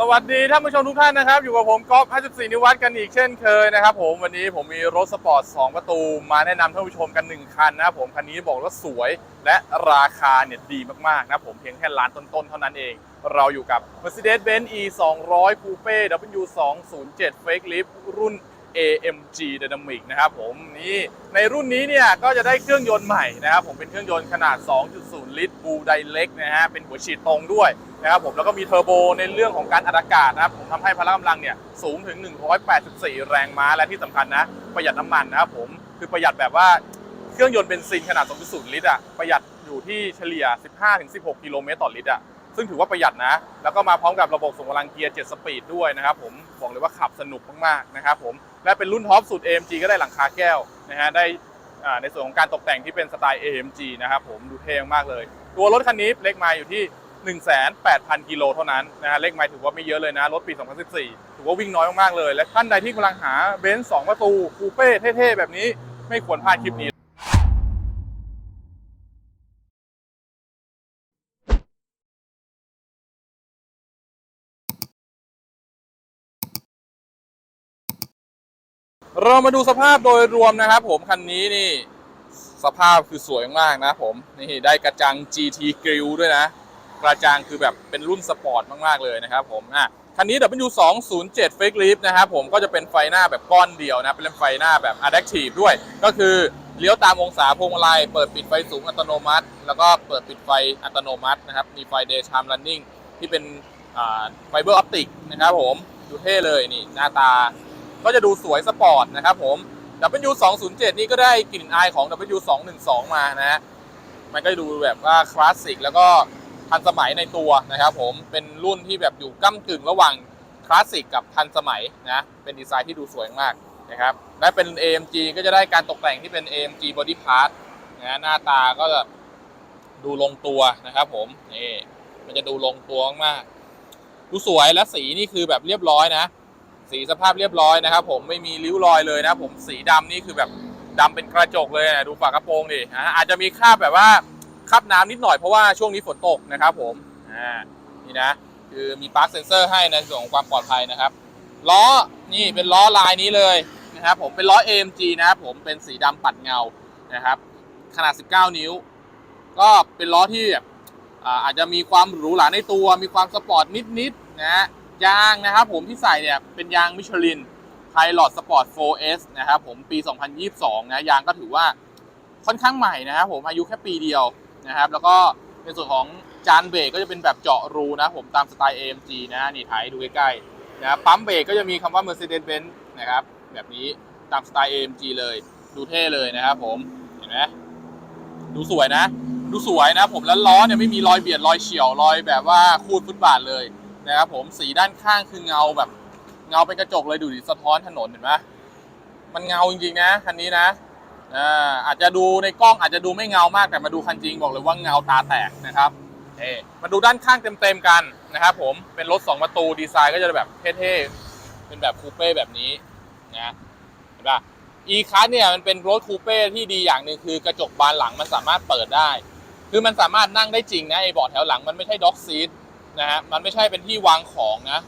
สวัสดีท่านผู้ชมทุกท่านนะครับ อยู่กับผมก๊อฟ54 นิวัฒน์กันอีกเช่นเคยนะครับผมวันนี้ผมมีรถสปอร์ต 2 ประตู มาแนะนำท่านผู้ชมกัน 1 คันนะครับผมคันนี้บอกว่าสวยและราคาเนี่ยดีมากๆนะผมเพียงแค่ล้านต้นๆ เท่านั้นเอง เราอยู่กับ Mercedes-Benz E 200 Coupe W 2 0 7 Fake Lift รุ่น AMG Dynamic นะครับผมนี่ในรุ่นนี้เนี่ยก็จะได้เครื่องยนต์ใหม่นะครับผมเป็นเครื่องยนต์ขนาด 2.0 ลิตร Blue Direct นะฮะเป็นหัวฉีดตรงด้วย นะครับผมแล้วก็มีเทอร์โบในเรื่องของการอัดอากาศนะครับผมทำให้พละกำลังเนี่ยสูงถึง 184 แรงม้าและที่สำคัญนะ ประหยัดน้ำมันนะครับผมคือประหยัดแบบว่าเครื่องยนต์เบนซินขนาด 2.0 ลิตรอะประหยัดอยู่ที่เฉลี่ย 15-16 กิโลเมตรต่อลิตรอะซึ่งถือว่าประหยัดนะ แล้วก็มาพร้อมกับระบบส่งกำลังเกียร์ 7 สปีดด้วยนะครับผมบอกเลยว่าขับสนุกมากๆนะครับผมและเป็นรุ่นท็อปสุด AMG ก็ได้หลังคาแก้วนะฮะได้อ่าในส่วนของการตกแต่งที่เป็นสไตล์ AMG นะครับผมดูเท่มากเลย ตัวรถคันนี้เลขไมล์อยู่ที่ 18,000 กิโลเท่านั้นนะฮะเลขไมล์ถือว่าไม่เยอะเลยนะ รถปี 2014 ถือว่าวิ่งน้อยมากๆเลย และท่านใดที่กำลังหาเบนซ์2ประตูคูเป้เท่ๆ แบบนี้ไม่ควรพลาดคลิปนี้เรามาดูสภาพโดยรวมนะครับผม คันนี้นี่ สภาพคือสวยมากนะผม นี่ได้กระจัง GT Grill ด้วยนะ กระจังคือแบบเป็นรุ่นสปอร์ตมากๆเลยนะครับผมอะคันนี้ W207 Fake Lift นะครับผมก็จะเป็นไฟหน้าแบบก้อนเดียวนะเป็นไฟหน้าแบบ Adaptive ด้วย ก็คือเลี้ยวตามองศาพวงมาลัยเปิดปิดไฟสูงอัตโนมัติ แล้วก็เปิดปิดไฟอัตโนมัตินะครับมีไฟ Daytime Running ที่เป็นไฟเบอร์ออปติกนะครับผมดูเท่เลยนี่หน้าตา ก็จะดูสวยสปอร์ตนะครับผม W207 นี่ก็ได้กลิ่นอายของ W212 มานะฮะมันก็ดูแบบว่าคลาสสิกแล้วก็ ทันสมัยในตัวนะครับผมเป็นรุ่นที่แบบอยู่ก้ากึ่งระหว่างคลาสสิกกับทันสมัยนะเป็นดีไซน์ที่ดูสวยมากนะครับและเป็น AMG ก็จะได้การตกแต่งที่เป็น AMG Body Part นะหน้าตาก็จะดูลงตัวนะครับผมนี่มันจะดูลงตัวมากดูสวยและสีนี่คือแบบเรียบร้อยนะ สีสภาพเรียบร้อยนะครับ ผมไม่มีริ้วรอยเลยนะผมสีดำนี่คือแบบดำเป็นกระจกเลยนะดูฝากระโปรงดิอาจจะมีคราบแบบว่า คราบน้ำนิดหน่อยเพราะว่าช่วงนี้ฝนตกนะครับผมอ่านี่นะ คือมีปาร์คเซนเซอร์ให้ในส่วนของความปลอดภัยนะครับล้อนี่เป็นล้อลายนี้เลยนะครับผมเป็นล้อ AMG นะครับผมเป็นสีดำปัดเงานะครับ ขนาด 19 นิ้ว ก็เป็นล้อที่แบบอาจจะมีความหรูหราในตัว มีความสปอร์ตนิดๆนะฮะยางนะครับผมที่ใส่เนี่ยเป็นยางมิชลิน Pilot Sport 4S นะครับผมปี 2022 นะยางก็ถือว่าค่อนข้างใหม่นะครับผมอายุแค่ปีเดียว นะครับ แล้วก็ในส่วนของจานเบรกก็จะเป็นแบบเจาะรูนะผมตามสไตล์ AMG นะนี่ถ่ายดูใกล้ๆนะปั๊มเบรกก็จะมีคำว่า Mercedes-Benz นะครับ แบบนี้ตามสไตล์ AMG เลยดูเท่เลยนะครับผมเห็นไหมดูสวยนะ ดูสวยนะผมแล้วล้อเนี่ยไม่มีรอยเบียดรอยเฉียวรอยแบบว่าคูดฟุตบาทเลยนะครับผมสีด้านข้างคือเงาแบบเงาเป็นกระจกเลยดูดิสะท้อนถนนเห็นไหมมันเงาจริงๆนะคันนี้นะ อาจจะดูในกล้องอาจจะดูไม่เงามากแต่มาดูคันจริงบอกเลยว่าเงาตาแตกนะครับเอมาดูด้านข้างเต็มๆกันนะครับผมเป็นรถ 2 ประตูดีไซน์ก็จะแบบเท่ๆเป็นแบบคูเป้แบบนี้นะเห็นปะ e c คัสเนี่ยมันเป็นรถคูเป้ที่ดีอย่างหนึ่งคือกระจกบานหลังมันสามารถเปิดได้ คือมันสามารถนั่งได้จริงนะไอ้เบาะแถวหลังมันไม่ใช่ด็อกซีทนะฮะมันไม่ใช่เป็นที่วางของนะ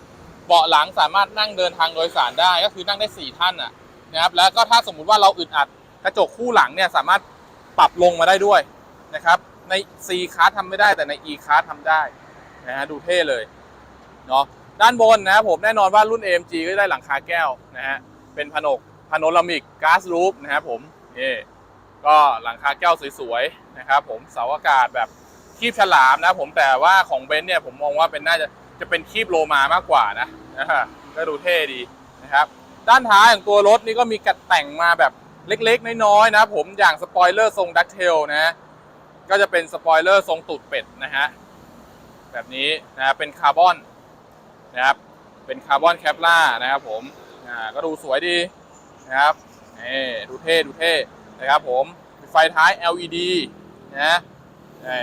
เบาะหลังสามารถนั่งเดินทางโดยสารได้ก็คือนั่งได้ 4 ท่านอะนะครับแล้วก็ถ้าสมมุติว่าเราอึดอัด กระจกคู่หลังเนี่ยสามารถปรับลงมาได้ด้วยนะครับใน C คาร์ทำไม่ได้แต่ใน E คาร์ทำได้นะฮะดูเท่เลยเนาะด้านบนนะครับผมแน่นอนว่ารุ่น AMG ก็ได้หลังคาแก้วนะฮะเป็นพนกพาโนรามิกก๊าซรูฟนะครับผมนี่ก็หลังคาแก้วสวยๆนะครับผมเสาอากาศแบบคีบฉลามนะผมแต่ว่าของเบนซ์เนี่ยผมมองว่าเป็นน่าจะจะเป็นคีบโลมามากกว่านะนะก็ดูเท่ดีนะครับด้านท้ายของตัวรถนี่ก็มีกัดแต่งมาแบบ เล็กๆ น้อยๆนะผมอย่างสปอยเลอร์ทรงดักเทลนะก็จะเป็นสปอยเลอร์ทรงตูดเป็ดนะฮะแบบนี้นะเป็นคาร์บอนนะครับเป็นคาร์บอนแคปล่านะครับผมอ่าก็ดูสวยดีนะครับนี่ดูเท่ดูเท่นะครับผมไฟท้าย LED นะเอ่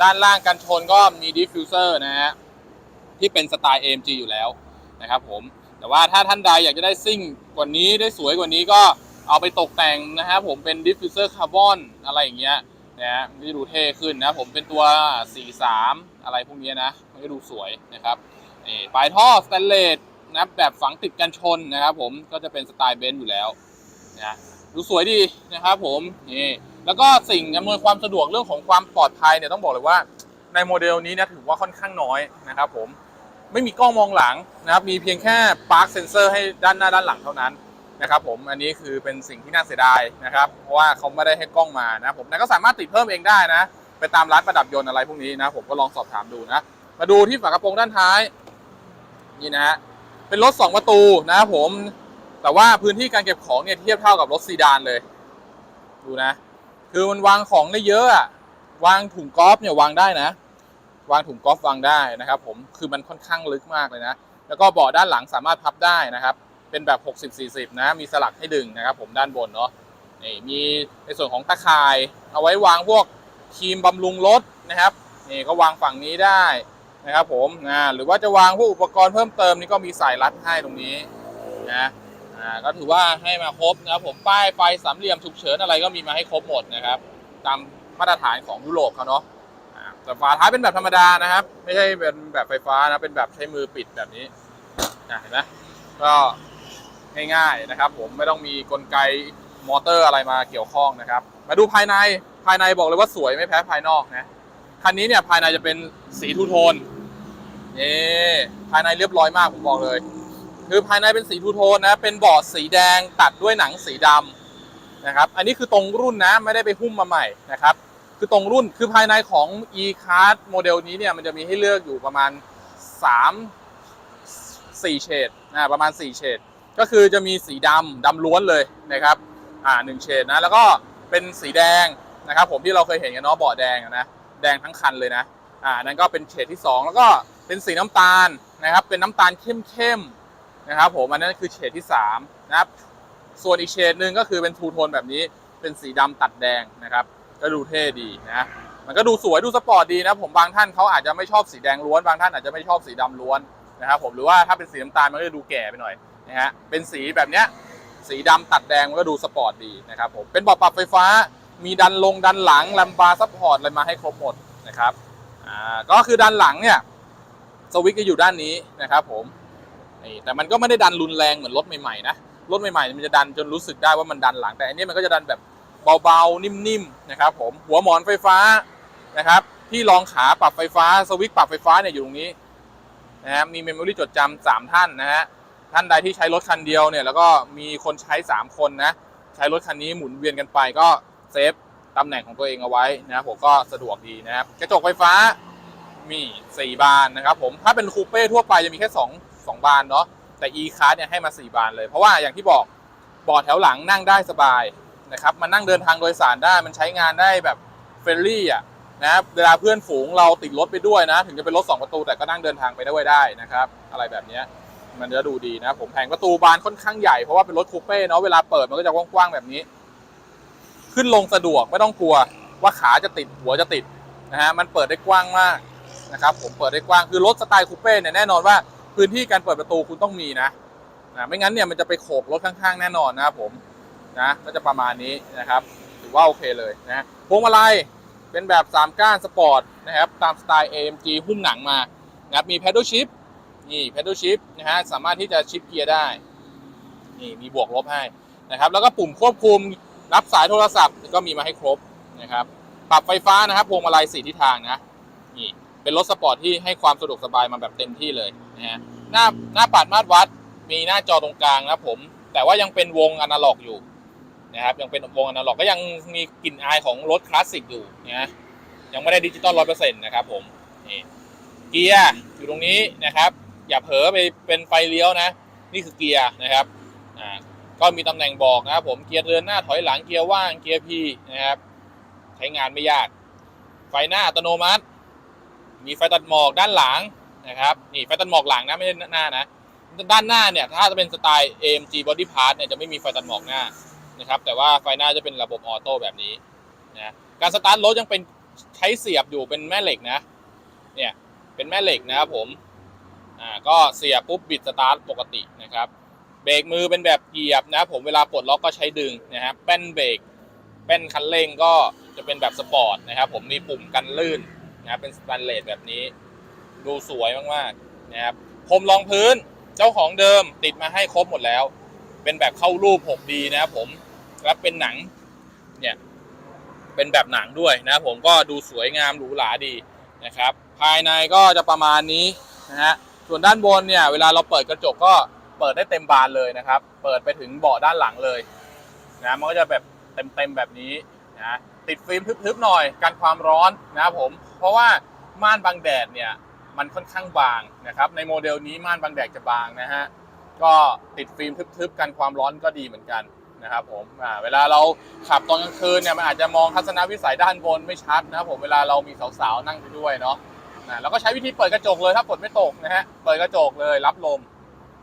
ด้านล่างกันชนก็มีดิฟฟิวเซอร์นะฮะที่เป็นสไตล์ AMG อยู่แล้วนะครับผมแต่ว่าถ้าท่านใดอยากจะได้ซิ่งกว่านี้ได้สวยกว่านี้ก็ เอาไปตกแต่งนะฮะผมเป็นดิฟฟิวเซอร์คาร์บอนอะไรอย่างเงี้ยนะฮะมันจะดูเท่ขึ้นนะผมเป็นตัว 43 อะไรพวกนี้นะมันก็ดูสวยนะครับนี่ปลายท่อสแตนเลสนับแบบฝังติดกันชนนะครับผมก็จะเป็นสไตล์เบนซ์อยู่แล้วนะดูสวยดีนะครับผมนี่แล้วก็สิ่งอำนวยความสะดวกเรื่องของความปลอดภัยเนี่ยต้องบอกเลยว่าในโมเดลนี้นี่ยถือว่าค่อนข้างน้อยนะครับผมไม่มีกล้องมองหลังนะครับมีเพียงแค่ปาร์คเซนเซอร์ให้ด้านหน้าด้านหลังเท่านั้น นะครับผมอันนี้คือเป็นสิ่งที่น่าเสียดายนะครับ เพราะว่าเขาไม่ได้ให้กล้องมานะผมแต่ก็สามารถติดเพิ่มเองได้นะ ไปตามร้านประดับยนต์อะไรพวกนี้นะ ผมก็ลองสอบถามดูนะ มาดูที่ฝากระโปรงด้านท้ายนี่นะฮะเป็นรถ 2 ประตูนะครับผมแต่ว่าพื้นที่การเก็บของเนี่ยเทียบเท่ากับรถซีดานเลย ดูนะ คือมันวางของได้เยอะอะวางถุงกอล์ฟเนี่ยวางได้นะ วางถุงกอล์ฟวางได้นะครับ ผมคือมันค่อนข้างลึกมากเลยนะ แล้วก็เบาะด้านหลังสามารถพับได้นะครับ เป็นแบบ 60-40 นะ มีสลักให้ดึงนะครับผมด้านบนเนาะนี่มีในส่วนของตะข่าย เอาไว้วางพวกครีมบำรุงรถนะครับนี่ก็วางฝั่งนี้ได้นะครับผมนะหรือว่าจะวางพวกอุปกรณ์เพิ่มเติมนี่ก็มีสายรัดให้ตรงนี้นะอ่าก็ถือว่าให้มาครบนะครับผมป้ายไฟสามเหลี่ยมฉุกเฉินอะไรก็มีมาให้ครบหมดนะครับ ตามมาตรฐานของยุโรปเขาเนาะแต่ฝาท้ายเป็นแบบธรรมดานะครับ ไม่ใช่เป็นแบบไฟฟ้านะเป็นแบบใช้มือปิดแบบนี้เห็นไหมก็ ง่ายๆนะครับ ผมไม่ต้องมีกลไกมอเตอร์อะไรมาเกี่ยวข้องนะครับ มาดูภายในภายในบอกเลยว่าสวยไม่แพ้ภายนอกนะคันนี้เนี่ยภายในจะเป็นสีทูโทนนี่ภายในเรียบร้อยมากผมบอกเลย คือภายในเป็นสีทูโทนนะเป็นบอร์ดสีแดงตัดด้วยหนังสีดำนะครับ อันนี้คือตรงรุ่นนะไม่ได้ไปหุ้มมาใหม่นะครับ คือตรงรุ่นคือภายในของ e-card โมเดลนี้เนี่ยมันจะมีให้เลือกอยู่ประมาณ 3 4 เฉดนะประมาณ 4 เฉด ก็คือจะมีสีดำดำล้วนเลยนะครับอ่าหนึ่งเฉดนะแล้วก็เป็นสีแดงนะครับผมที่เราเคยเห็นกันเนาะเบาะแดงนะแดงทั้งคันเลยนะอ่านั่นก็เป็นเฉดที่ 2 แล้วก็เป็นสีน้ำตาลนะครับเป็นน้ำตาลเข้มๆนะครับผมอันนั้นคือเฉดที่3นะครับส่วนอีกเฉดหนึ่งก็คือเป็นทูโทนแบบนี้เป็นสีดำตัดแดงนะครับก็ดูเท่ดีนะมันก็ดูสวยดูสปอร์ตดีนะผมบางท่านเขาอาจจะไม่ชอบสีแดงล้วนบางท่านอาจจะไม่ชอบสีดำล้วนนะครับผมหรือว่าถ้าเป็นสีน้ำตาลมันก็จะดูแก่ไปหน่อย นะฮะเป็นสีแบบเนี้ยสีดำตัดแดงมันก็ดูสปอร์ตดีนะครับผมเป็นเบาะปรับไฟฟ้ามีดันลงดันหลังแลมบาร์ซัพพอร์ตอะไรมาให้ครบหมดนะครับอ่าก็คือดันหลังเนี่ยสวิตช์จะอยู่ด้านนี้นะครับผมนี่แต่มันก็ไม่ได้ดันรุนแรงเหมือนรถใหม่ๆนะรถใหม่ๆมันจะดันจนรู้สึกได้ว่ามันดันหลัง แต่อันนี้มันก็จะดันแบบเบาๆนิ่มๆนะครับผมหัวหมอนไฟฟ้านะครับ ที่รองขาปรับไฟฟ้าสวิตช์ปรับไฟฟ้าเนี่ยอยู่ตรงนี้นะฮะมีเมมโมรี่จดจำสามท่านนะฮะ ท่านใดที่ใช้รถคันเดียวเนี่ยแล้วก็มีคนใช้ 3 คนนะ ใช้รถคันนี้หมุนเวียนกันไปก็เซฟตำแหน่งของตัวเองเอาไว้นะครับผมก็สะดวกดีนะครับกระจกไฟฟ้ามี 4 บานนะครับผมถ้าเป็นคูเป้ทั่วไปจะมีแค่ 2 2 บานเนาะแต่ e c a r เนี่ยให้มา 4 บานเลย เพราะว่าอย่างที่บอกเบาะแถวหลังนั่งได้สบายนะครับมันนั่งเดินทางโดยสารได้มันใช้งานได้แบบเฟรนลี่อะนะเวลาเพื่อนฝูงเราติดรถไปด้วยนะ ถึงจะเป็นรถ 2 ประตูแต่ก็นั่งเดินทางไปได้ได้นะครับ อะไรแบบนี้ มันจะดูดีนะผมแผงประตูบานค่อนข้างใหญ่เพราะว่าเป็นรถคูเป้เนาะเวลาเปิดมันก็จะกว้างๆแบบนี้ ขึ้นลงสะดวกไม่ต้องกลัวว่าขาจะติดหัวจะติดนะฮะมันเปิดได้กว้างมากนะครับผมเปิดได้กว้างคือรถสไตล์คูเป้เนี่ยแน่นอนว่าพื้นที่การเปิดประตูคุณต้องมีนะนะไม่งั้นเนี่ยมันจะไปโขกรถข้างๆแน่นอนนะครับผมนะก็จะประมาณนี้นะครับถือว่าโอเคเลยนะพวงมาลัยเป็นแบบ 3 ก้านสปอร์ตนะครับตามสไตล์ AMG หุ้มหนังมานะครับมี pedal shift นี่ pedal shift นะฮะสามารถที่จะชิปเกียร์ได้ นี่มีบวกลบให้นะครับ แล้วก็ปุ่มควบคุมรับสายโทรศัพท์ก็มีมาให้ครบนะครับ ปรับไฟฟ้านะครับพวงมาลัยสี่ทิศทางนะนี่เป็นรถสปอร์ตที่ให้ความสะดวกสบายมาแบบเต็มที่เลยนะฮะหน้าหน้าปัดมาตรวัดมีหน้าจอตรงกลางนะผม แต่ว่ายังเป็นวงอนาล็อกอยู่นะครับยังเป็นวงอนาล็อกก็ยังมีกลิ่นอายของรถคลาสสิกอยู่นะยังไม่ได้ดิจิตอลร้อยเปอร์เซ็นต์นะครับผมนี่เกียร์อยู่ตรงนี้นะครับ อย่าเผลอไปเป็นไฟเลี้ยวนะ นี่คือเกียร์นะครับอ่าก็มีตำแหน่งบอกนะครับผมเกียร์เดินหน้าถอยหลังเกียร์ว่างเกียร์พีนะครับใช้งานไม่ยาก ไฟหน้าอัตโนมัติ มีไฟตัดหมอกด้านหลังนะครับนี่ไฟตัดหมอกหลังนะไม่ใช่หน้านะด้านหน้าเนี่ยถ้าจะเป็นสไตล์ AMG Body Part เนี่ยจะไม่มีไฟตัดหมอกหน้านะครับแต่ว่าไฟหน้าจะเป็นระบบออโต้แบบนี้นะการสตาร์ทรถยังเป็นใช้เสียบอยู่เป็นแม่เหล็กนะเนี่ยเป็นแม่เหล็กนะครับผม อ่าก็เสียบปุ๊บบิดสตาร์ทปกตินะครับ เบรกมือเป็นแบบเหยียบนะครับผมเวลาปลดล็อกก็ใช้ดึงนะครับแป้นเบรกแป้นคันเร่งก็จะเป็นแบบสปอร์ตนะครับ ผมมีปุ่มกันลื่นนะครับเป็นสแตนเลสแบบนี้ ดูสวยมากๆนะครับพรมรองพื้นเจ้าของเดิมติดมาให้ครบหมดแล้ว เป็นแบบเข้ารูป 6D นะครับผมแล้วเป็นหนังเนี่ยเป็นแบบหนังด้วยนะครับผมก็ดูสวยงามหรูหราดีนะครับ ภายในก็จะประมาณนี้นะฮะ ส่วนด้านบนเนี่ยเวลาเราเปิดกระจกก็เปิดได้เต็มบานเลยนะครับ เปิดไปถึงเบาะด้านหลังเลยนะมันก็จะแบบเต็มๆแบบนี้นะติดฟิล์มทึบๆหน่อยกันความร้อนนะครับผม เพราะว่าม่านบังแดดเนี่ยมันค่อนข้างบางนะครับ ในโมเดลนี้ม่านบังแดดจะบางนะฮะก็ติดฟิล์มทึบๆกันความร้อนก็ดีเหมือนกันนะครับผมเวลาเราขับตอนกลางคืนเนี่ยมันอาจจะมองทัศนวิสัยด้านบนไม่ชัดนะครับผมเวลาเรามีสาวๆนั่งไปด้วยเนาะ นะแล้วก็ใช้วิธีเปิดกระจกเลยถ้าฝนไม่ตกนะฮะเปิดกระจกเลยรับลม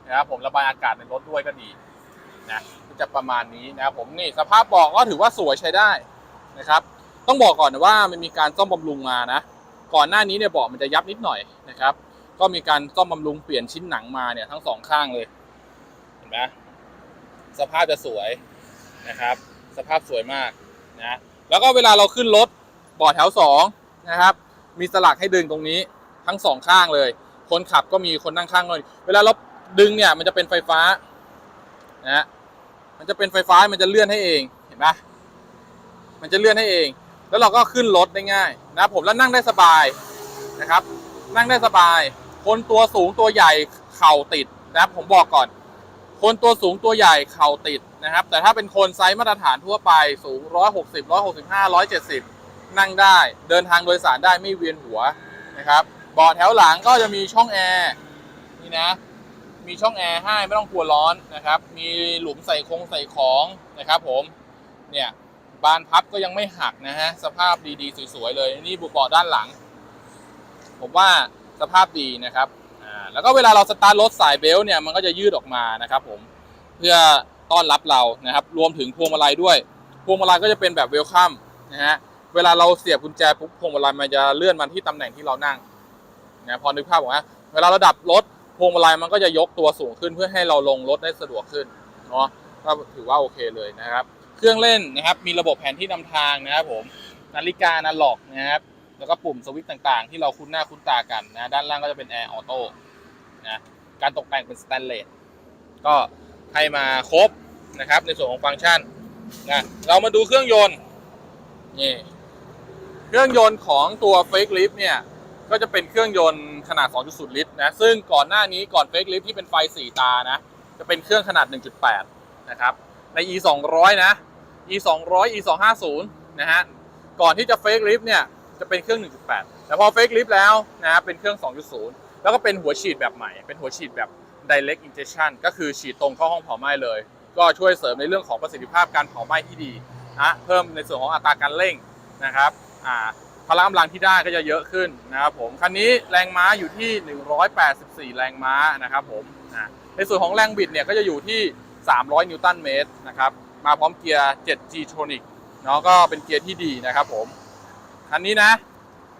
นะครับผมระบายอากาศในรถด้วยก็ดีนะจะประมาณนี้นะครับผมนี่สภาพเบาะก็ถือว่าสวยใช้ได้นะครับ ต้องบอกก่อนนะว่ามันมีการซ่อมบำรุงมานะก่อนหน้านี้เนี่ยเบาะมันจะยับนิดหน่อยนะครับ ก็มีการซ่อมบำรุงเปลี่ยนชิ้นหนังมาเนี่ยทั้งสองข้างเลยเห็นไหมสภาพจะสวยนะครับ สภาพสวยมากนะแล้วก็เวลาเราขึ้นรถเบาะแถวสองนะครับ มีสลักให้ดึงตรงนี้ทั้งสองข้างเลย คนขับก็มีคนนั่งข้างเลยเวลาเราดึงเนี่ยมันจะเป็นไฟฟ้านะฮะมันจะเป็นไฟฟ้ามันจะเลื่อนให้เองเห็นไหมมันจะเลื่อนให้เอง แล้วเราก็ขึ้นรถได้ง่ายนะผมแล้วนั่งได้สบายนะครับ นั่งได้สบาย คนตัวสูงตัวใหญ่เข่าติดนะครับผมบอกก่อน คนตัวสูงตัวใหญ่เข่าติดนะครับ แต่ถ้าเป็นคนไซส์มาตรฐานทั่วไปสูง 160 165 170 นั่งได้ เดินทางโดยสารได้ไม่เวียนหัวนะครับเบาะแถวหลังก็จะมีช่องแอร์นี่นะ มีช่องแอร์ให้ไม่ต้องกลัวร้อนนะครับ มีหลุมใส่คงใส่ของนะครับ ผมเนี่ยบานพับก็ยังไม่หักนะฮะสภาพดีๆ สวยๆเลยนี่บุเบาะด้านหลัง ผมว่าสภาพดีนะครับอ่าแล้วก็เวลาเราสตาร์ทรถสายเบลต์เนี่ยมันก็จะยืดออกมานะครับผมเพื่อต้อนรับเรานะครับ รวมถึงพวงมาลัยด้วย พวงมาลัยก็จะเป็นแบบเวลคัมนะฮะ เวลาเราเสียบกุญแจปุ๊บพวงมาลัยมันจะเลื่อนมาที่ตำแหน่งที่เรานั่งนะพอนึกภาพออกไหมเวลาราดับรถพวงมาลัยมันก็จะยกตัวสูงขึ้นเพื่อให้เราลงรถได้สะดวกขึ้นเนาะก็ถือว่าโอเคเลยนะครับ เครื่องเล่นนะครับ มีระบบแผนที่นำทางนะครับผมนาฬิกานาล็อกนะครับแล้วก็ปุ่มสวิตช์ต่างๆ ที่เราคุ้นหน้าคุ้นตากันนะด้านล่างก็จะเป็นแอร์ออโต้นะการตกแต่งเป็นสแตนเลสก็ให้มาครบนะครับในส่วนของฟังก์ชันนะเรามาดูเครื่องยนต์นี่ เครื่องยนต์ของตัว Fake Lift เนี่ย ก็จะเป็นเครื่องยนต์ขนาด 2.0 ลิตรนะ ซึ่งก่อนหน้านี้ก่อน Fake Lift ที่เป็นไฟ 4 ตานะ จะเป็นเครื่องขนาด 1.8 นะครับ ใน e 200นะ e 200 e 250นะฮะ ก่อนที่จะ Fake Lift เนี่ย จะเป็นเครื่อง 1.8 แต่พอ Fake Lift แล้วนะฮะเป็นเครื่อง 2.0 แล้วก็เป็นหัวฉีดแบบใหม่ เป็นหัวฉีดแบบ Direct Injection ก็คือฉีดตรงเข้าห้องเผาไหม้เลย ก็ช่วยเสริมในเรื่องของประสิทธิภาพการเผาไหม้ที่ดีนะเพิ่มในส่วนของอัตราการเร่งนะครับ อ่าพละกำลังที่ได้ก็จะเยอะขึ้นนะครับผมคันนี้แรงม้าอยู่ที่ 184 แรงม้านะครับผมในส่วนของแรงบิดเนี่ยก็จะอยู่ที่ 300 นิวตันเมตรนะครับมาพร้อมเกียร์ 7G Tronic เนาะก็เป็นเกียร์ที่ดีนะครับผมคันนี้นะ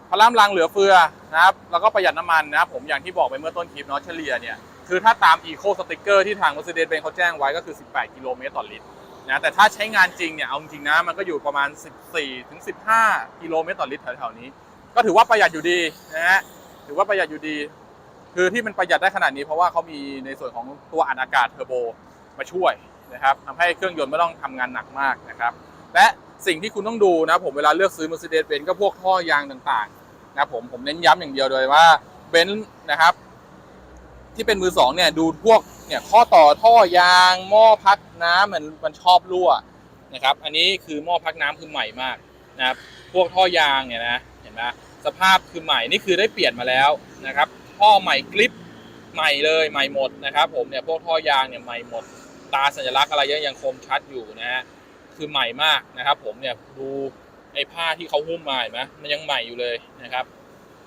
พละกำลังเหลือเฟือนะครับแล้วก็ประหยัดน้ำมันนะครับผมอย่างที่บอกไปเมื่อต้นคลิปเนาะเฉลี่ยเนี่ย คือถ้าตาม Eco Sticker ที่ทาง Mercedes-Benz เขาแจ้งไว้ก็คือ 18 กิโลเมตรต่อลิตร นะแต่ถ้าใช้งานจริงเนี่ยเอาจริงนะมันก็อยู่ประมาณ 14ถึง15 กิโลเมตรต่อลิตรแถวๆนี้ ก็ถือว่าประหยัดอยู่ดีนะฮะถือว่าประหยัดอยู่ดี คือที่มันประหยัดได้ขนาดนี้ เพราะว่าเขามีในส่วนของตัวอัดอากาศเทอร์โบมาช่วยนะครับทำให้เครื่องยนต์ไม่ต้องทำงานหนักมากนะครับและสิ่งที่คุณต้องดูนะผมเวลาเลือกซื้อ Mercedes-Benz ก็พวกท่อยางต่างๆนะผมผมเน้นย้ำอย่างเดียวเลยว่าเบนซ์นะครับที่เป็นมือสองเนี่ยดูพวก เนี่ยข้อต่อท่อยางหม้อพักน้ำมันมันชอบรั่วนะครับ อันนี้คือหม้อพักน้ำคือใหม่มากนะครับพวกท่อยางเนี่ยนะเห็นไหมสภาพคือใหม่นี่คือได้เปลี่ยนมาแล้วนะครับท่อใหม่กริปใหม่เลยใหม่หมดนะครับ ผมเนี่ยพวกท่อยางเนี่ยใหม่หมด ตาสัญลักษณ์อะไรยังยังคมชัดอยู่นะฮะคือใหม่มากนะครับ ผมเนี่ยดูไอ้ผ้าที่เขาหุ้มมาเห็นไหมมันยังใหม่อยู่เลยนะครับ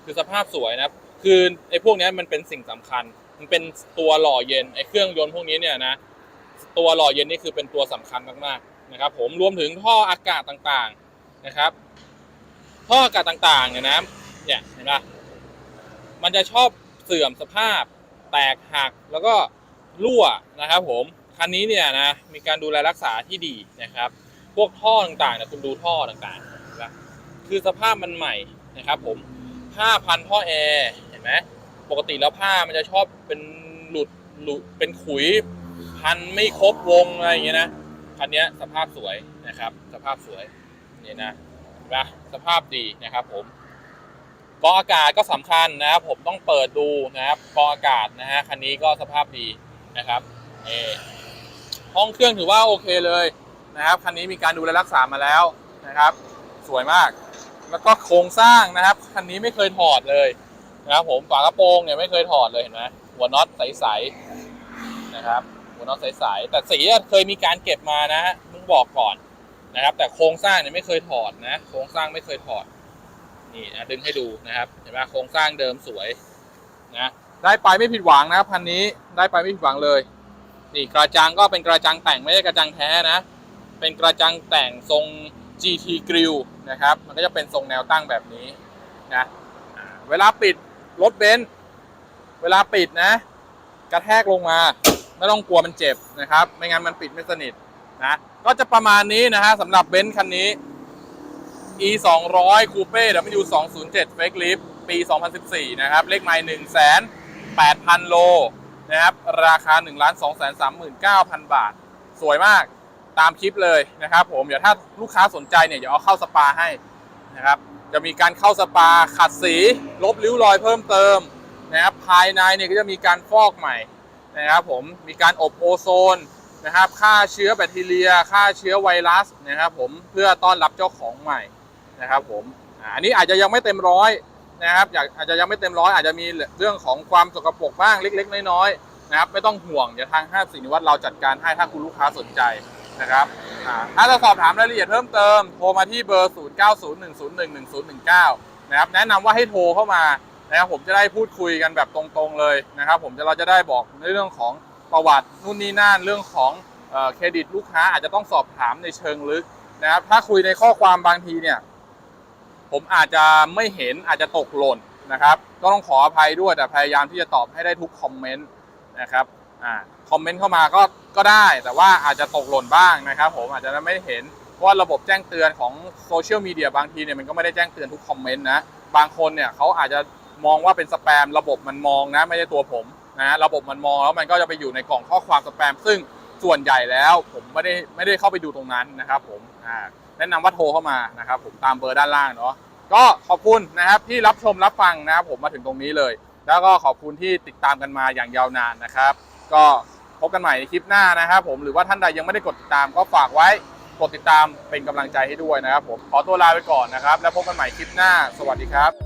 คือสภาพสวยนะคือไอ้พวกนี้มันเป็นสิ่งสำคัญ มันเป็นตัวหล่อเย็นไอ้เครื่องยนต์พวกนี้เนี่ยนะตัวหล่อเย็นนี่คือเป็นตัวสำคัญมากๆนะครับ ผมรวมถึงท่ออากาศต่างๆนะครับ ท่ออากาศต่างๆเนี่ยนะเนี่ยเห็นปะมันจะชอบเสื่อมสภาพ แตกหักแล้วก็รั่วนะครับ ผมคันนี้เนี่ยนะมีการดูแลรักษาที่ดีนะครับ พวกท่อต่างๆเนี่ยคุณดูท่อต่างๆนะคือสภาพมันใหม่นะครับ ผมผ้าพันท่อแอร์เห็นไหม ปกติแล้วผ้ามันจะชอบเป็นหลุดหลุดเป็นขุย พันไม่ครบวงอะไรอย่างเงี้ยนะคันนี้สภาพสวยนะครับ สภาพสวยนี่นะนะสภาพดีนะครับผมกองอากาศก็สำคัญนะครับผมต้องเปิดดูนะครับกองอากาศนะฮะคันนี้ก็สภาพดีนะครับนี่ห้องเครื่องถือว่าโอเคเลยนะครับคันนี้มีการดูแลรักษามาแล้วนะครับ สวยมาก แล้วก็โครงสร้างนะครับคันนี้ไม่เคยถอดเลย นะครับผมฝากระโปรงเนี่ยไม่เคยถอดเลยเห็นไหมหัวน็อตใสๆนะครับ หัวน็อตใสๆแต่สีเคยมีการเก็บมานะมึงบอกก่อนนะครับ แต่โครงสร้างเนี่ยไม่เคยถอดนะโครงสร้างไม่เคยถอดนี่นะดึงให้ดูนะครับเห็นไหมโครงสร้างเดิมสวยนะได้ไปไม่ผิดหวังนะครับพันนี้ได้ไปไม่ผิดหวังเลยนี่กระจังก็เป็นกระจังแต่งไม่ใช่กระจังแท้นะ เป็นกระจังแต่งทรง GT Grill นะครับ มันก็จะเป็นทรงแนวตั้งแบบนี้นะเวลาปิด รถเบนซ์เวลาปิดนะ กระแทกลงมาไม่ต้องกลัวมันเจ็บนะครับ ไม่งั้นมันปิดไม่สนิทนะก็จะประมาณนี้นะฮะสำหรับเบนซ์คันนี้ e 2 0 0 Coupe W 2 0 7 Fake Lift ปี 2014 นะครับ เลขไมล์1 8 0 0 0 โลนะครับ ราคา 1 2 3 3 9 0 0 0 บาท สวยมากตามคลิปเลยนะครับผม เดี๋ยวถ้าลูกค้าสนใจเนี่ย เดี๋ยวเอาเข้าสปาให้ นะครับ จะมีการเข้าสปาขัดสีลบริ้วรอยเพิ่มเติมนะครับภายในเนี่ยก็จะมีการฟอกใหม่นะครับผมมีการอบโอโซนนะครับฆ่าเชื้อแบคทีเรียฆ่าเชื้อไวรัสนะครับผมเพื่อต้อนรับเจ้าของใหม่นะครับผมอันนี้อาจจะยังไม่เต็มร้อยนะครับอยากอาจจะยังไม่เต็มร้อยอาจจะมีเรื่องของความสกปรกบ้างเล็ก ๆ น้อยๆนะครับไม่ต้องห่วงเดี๋ยวทางห้างสินิวัฒน์เราจัดการให้ถ้าคุณลูกค้าสนใจ นะครับถ้าจะสอบถามรายละเอียดเพิ่มเติม โทรมาที่เบอร์ 0901011019 นะครับ แนะนำว่าให้โทรเข้ามานะครับผมจะได้พูดคุยกันแบบตรงๆเลยนะครับ ผมจะเราจะได้บอกในเรื่องของประวัตินู่นนี่นั่นเรื่องของเอ่อเครดิตลูกค้าอาจจะต้องสอบถามในเชิงลึกนะครับ ถ้าคุยในข้อความบางทีเนี่ย ผมอาจจะไม่เห็นอาจจะตกหล่นนะครับ ก็ต้องขออภัยด้วยแต่พยายามที่จะตอบให้ได้ทุกคอมเมนต์นะครับอ่า คอมเมนต์เข้ามาก็ก็ได้ แต่ว่าอาจจะตกหล่นบ้างนะครับ ผมอาจจะไม่เห็นเพราะว่าระบบแจ้งเตือนของโซเชียลมีเดียบางทีเนี่ยมันก็ไม่ได้แจ้งเตือนทุกคอมเมนต์นะบางคนเนี่ยเขาอาจจะมองว่าเป็นสแปมระบบมันมองนะไม่ใช่ตัวผมนะระบบมันมองแล้วมันก็จะไปอยู่ในกล่องข้อความสแปม ซึ่งส่วนใหญ่แล้วผมไม่ได้ไม่ได้เข้าไปดูตรงนั้นนะครับ ผมอ่าแนะนำว่าโทรเข้ามานะครับ ผมตามเบอร์ด้านล่างเนาะก็ขอบคุณนะครับที่รับชมรับฟังนะครับผมมาถึงตรงนี้เลย แล้วก็ขอบคุณที่ติดตามกันมาอย่างยาวนานนะครับ ก็ บกันใหม่ในคลิปหน้านะครับผมหรือว่าท่านใดยังไม่ได้กดติดตามก็ฝากไว้กดติดตามเป็นกำลังใจให้ด้วยนะครับผมขอตัวลาไปก่อนนะครับ แล้วพบกันใหม่คลิปหน้า สวัสดีครับ